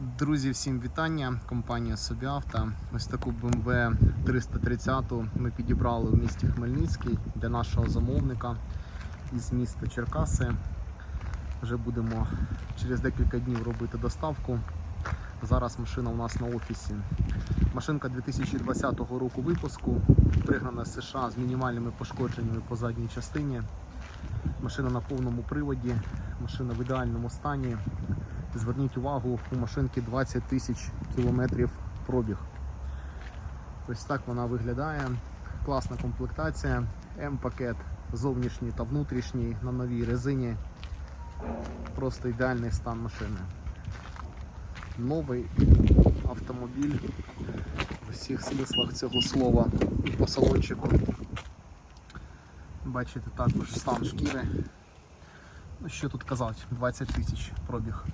Друзі, всім вітання. Компанія Собіавто. Ось таку BMW 330 ми підібрали в місті Хмельницький для нашого замовника із міста Черкаси. Вже будемо через декілька днів робити доставку. Зараз машина у нас на офісі. Машинка 2020 року випуску, пригнана з США з мінімальними пошкодженнями по задній частині. Машина на повному приводі, машина в ідеальному стані. Зверніть увагу, у машинки 20 тисяч кілометрів пробіг. Ось так вона виглядає. Класна комплектація. М-пакет зовнішній та внутрішній на новій резині. Просто ідеальний стан машини. Новий автомобіль у всіх смислах цього слова по салончику. Бачите також стан шкіри. Ну що тут казати, 20 тисяч пробіг.